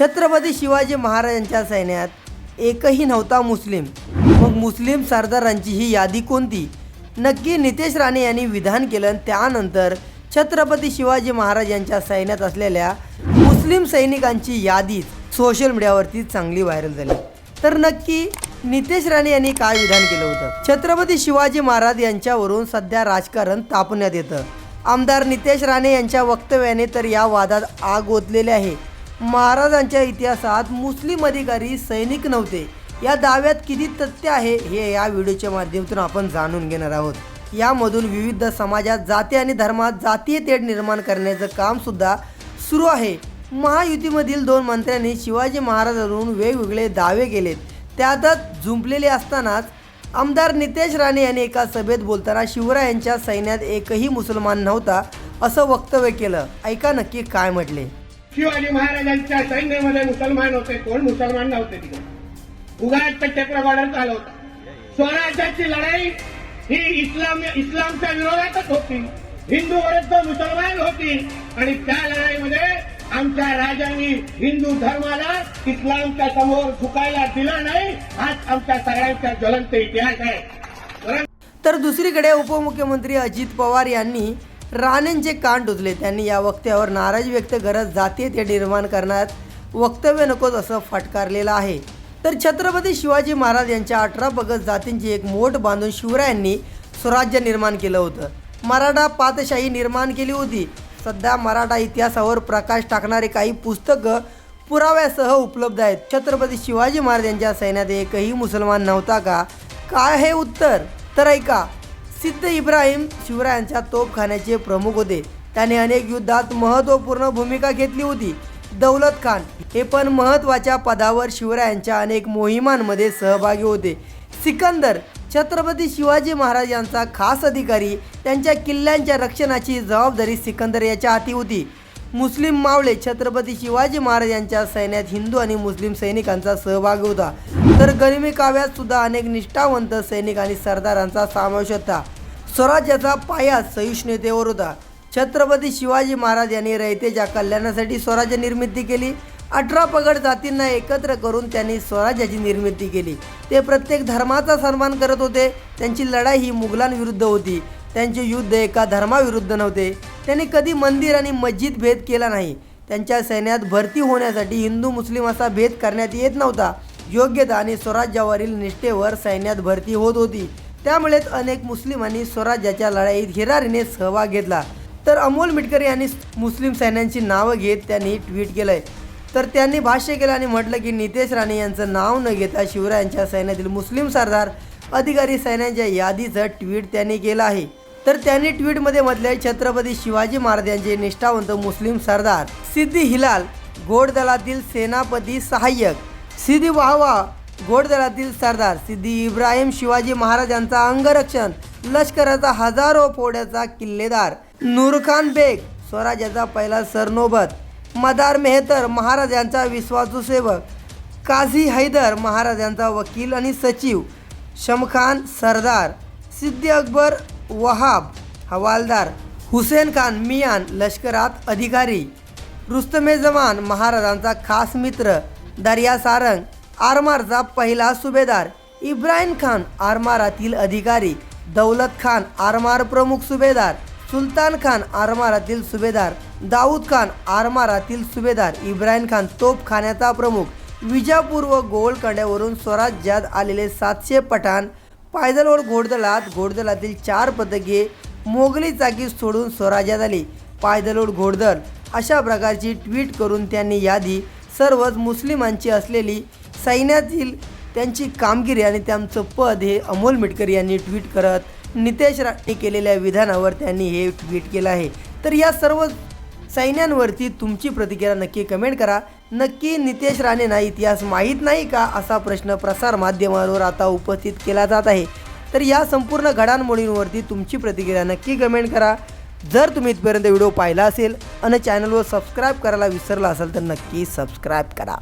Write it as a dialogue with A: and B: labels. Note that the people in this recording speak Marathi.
A: छत्रपती शिवाजी महाराजांच्या सैन्यात एकही नव्हता मुस्लिम. मग मुस्लिम सरदारांची ही यादी कोणती? नक्की नितेश राणे यांनी विधान केलं आणि त्यानंतर छत्रपती शिवाजी महाराज यांच्या सैन्यात असलेल्या मुस्लिम सैनिकांची यादी सोशल मीडियावरती चांगली व्हायरल झाली. तर नक्की नितेश राणे यांनी काय विधान केलं होतं? छत्रपती शिवाजी महाराज यांच्यावरून सध्या राजकारण तापण्यात येतं. आमदार नितेश राणे यांच्या वक्तव्याने तर या वादात आग ओतलेली आहे. महाराजांच्या इतिहासात मुस्लिम अधिकारी सैनिक नव्हते. या दाव्यात किती तथ्य आहे हे या व्हिडिओच्या माध्यमातून आपण जाणून घेणार आहोत. यामधून विविध समाजात जाती आणि धर्मात जातीय तेढ निर्माण करण्याचं कामसुद्धा सुरू आहे. महायुतीमधील दोन मंत्र्यांनी शिवाजी महाराजांवरून वेगवेगळे दावे केलेत. त्यातच झुंपलेले असतानाच आमदार नितेश राणे यांनी एका सभेत बोलताना शिवरायांच्या सैन्यात एकही मुसलमान नव्हता असं वक्तव्य केलं. ऐका नक्की काय म्हटले.
B: शिवाजी महाराजांच्या सैन्यामध्ये मुसलमान होते. कोण मुसलमान नव्हते तिकडे? उगाच चक्रवाढ चालवता स्वराज्याची लढाई ही इस्लाम इस्लामच्या विरोधातच होती. हिंदू विरुद्ध मुसलमान होती. आणि त्या लढाईमध्ये आमच्या राजांनी हिंदू धर्माला इस्लामच्या समोर झुकायला दिला नाही. हाच आमच्या सगळ्यांचा ज्वलंत इतिहास आहे.
A: तर दुसरीकडे उपमुख्यमंत्री अजित पवार यांनी राणेंचे कान टुचले त्यांनी या वक्त्यावर नाराजी व्यक्त करत जातीय ते निर्माण करण्यात वक्तव्य नकोच असं फटकारलेलं आहे. तर छत्रपती शिवाजी महाराज यांच्या अठरा पगत जातींची एक मोठ बांधून शिवरायांनी स्वराज्य निर्माण केलं होतं. मराठा पातशाही निर्माण केली होती. सध्या मराठा इतिहासावर प्रकाश टाकणारे काही पुस्तकं पुराव्यासह उपलब्ध आहेत. छत्रपती शिवाजी महाराज यांच्या सैन्यात एकही मुसलमान नव्हता का? काय हे उत्तर? तर ऐका. सिद्ध इब्राहिम शिवरायांच्या तोफखान्याचे प्रमुख होते. त्याने अनेक युद्धात महत्त्वपूर्ण भूमिका घेतली होती. दौलत खान हे पण महत्त्वाच्या पदावर शिवरायांच्या अनेक मोहिमांमध्ये सहभागी होते. सिकंदर छत्रपती शिवाजी महाराज यांचा खास अधिकारी त्यांच्या किल्ल्यांच्या रक्षणाची जबाबदारी सिकंदर याच्या हाती होती. मुस्लिम मावळे छत्रपती शिवाजी महाराज यांच्या सैन्यात हिंदू आणि मुस्लिम सैनिकांचा सहभाग होता. तर गनिमी काव्यात सुद्धा अनेक निष्ठावंत सैनिक आणि सरदारांचा समावेश होता. स्वराज्याचा पाया सहिष्णुतेवर होता. छत्रपती शिवाजी महाराज यांनी रयतेच्या कल्याणासाठी स्वराज्य निर्मिती केली. अठरा पगड जातींना एकत्र करून त्यांनी स्वराज्याची निर्मिती केली. ते प्रत्येक धर्माचा सन्मान करत होते. त्यांची लढाई ही मुघलांविरुद्ध होती. त्यांचे युद्ध एका धर्माविरुद्ध नव्हते. त्यांनी कधी मंदिर आणि मस्जिद भेद केला नाही. त्यांच्या सैन्यात भरती होण्यासाठी हिंदू मुस्लिम असा भेद करण्यात येत नव्हता. योग्यता आणि स्वराज्यावरील निष्ठेवर सैन्यात भरती होत होती. त्यामुळेच अनेक मुस्लिमांनी स्वराज्याच्या लढाईत हिरारीने सहभाग घेतला. तर अमोल मिटकरी यांनी मुस्लिम सैन्यांची नावं घेत त्यांनी ट्विट केलंय. तर त्यांनी भाष्य केलं आणि म्हटलं की नितेश राणे यांचं नाव न घेता शिवरायांच्या सैन्यातील मुस्लिम सरदार अधिकारी सैन्यांच्या यादीचं ट्विट त्यांनी केलं आहे. तर त्यांनी ट्विटमध्ये म्हटले छत्रपती शिवाजी महाराज यांचे निष्ठावंत मुस्लिम सरदार सिद्धी हिलाल घोडदलातील सेनापती सहाय्यक सिद्धी वाहवा घोडदलातील सरदार सिद्धी इब्राहिम शिवाजी महाराजांचा अंगरक्षण लष्कराचा हजारो फोड्याचा किल्लेदार नूरखान बेग स्वराज्याचा पहिला सरनोबत मदार मेहतर महाराजांचा विश्वासू सेवक काझी हैदर महाराजांचा वकील आणि सचिव शमखान सरदार सिद्धी अकबर वहाब हवालदार हुसेन खान मियान लष्करात अधिकारी रुस्तमे जमान महाराजांचा खास मित्र दर्या सारंग आरमारचा पहिला सुभेदार इब्राहिम खान आरमारातील अधिकारी दौलत खान आरमार प्रमुख सुभेदार सुलतान खान आरमारातील सुभेदार दाऊद खान आरमारातील सुभेदार इब्राहिम खान तोपखान्याचा प्रमुख विजापूर व गोवळकंड्यावरून स्वराज्यात आलेले सातशे पठाण पायदलवर घोडदलात घोडदलातील चार पदके मोगली चाकी सोडून स्वराज्यात आली. पायदलवर घोडदल अशा प्रकारची ट्विट करून त्यांनी यादी सर्वच मुस्लिमांची असलेली सैन्यातील त्यांची कामगिरी आणि त्यांचं पद हे अमोल मिटकर यांनी ट्विट करत नितेश राणे केलेल्या विधानावर त्यांनी हे ट्विट केलं आहे. तर या सर्व सैन्यांवरती तुमची प्रतिक्रिया नक्की कमेंट करा. नक्की नितेश राणेंना इतिहास माहीत नाही का असा प्रश्न प्रसार माध्यमांवर आता उपस्थित केला जात आहे. तर या संपूर्ण घडामोडींवरती तुमची प्रतिक्रिया नक्की कमेंट करा. जर तुम्ही इथपर्यंत व्हिडिओ पाहिला असेल आणि चॅनलवर सबस्क्राईब करायला विसरला असाल तर नक्की सबस्क्राईब करा.